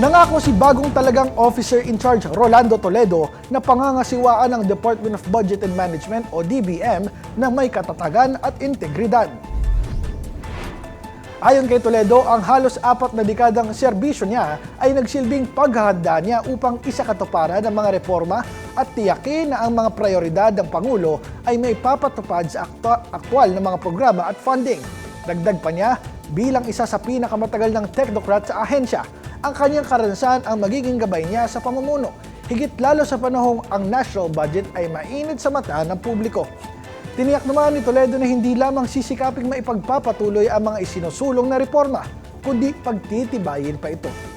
Nangako si bagong talagang officer in charge Rolando Toledo na pangangasiwaan ng Department of Budget and Management o DBM na may katatagan at integridad. Ayon kay Toledo, ang halos apat na dekadang serbisyo niya ay nagsilbing paghahanda niya upang isakatuparan ang mga reforma at tiyakin na ang mga prioridad ng Pangulo ay may papatupad sa aktwal na mga programa at funding. Dagdag pa niya, bilang isa sa pinakamatagal ng technocrat sa ahensya, ang kanyang karanasan ang magiging gabay niya sa pamumuno, higit lalo sa panahong ang national budget ay mainit sa mata ng publiko. Tiniyak naman ni Toledo na hindi lamang sisikaping maipagpapatuloy ang mga isinusulong na reforma, kundi pagtitibayin pa ito.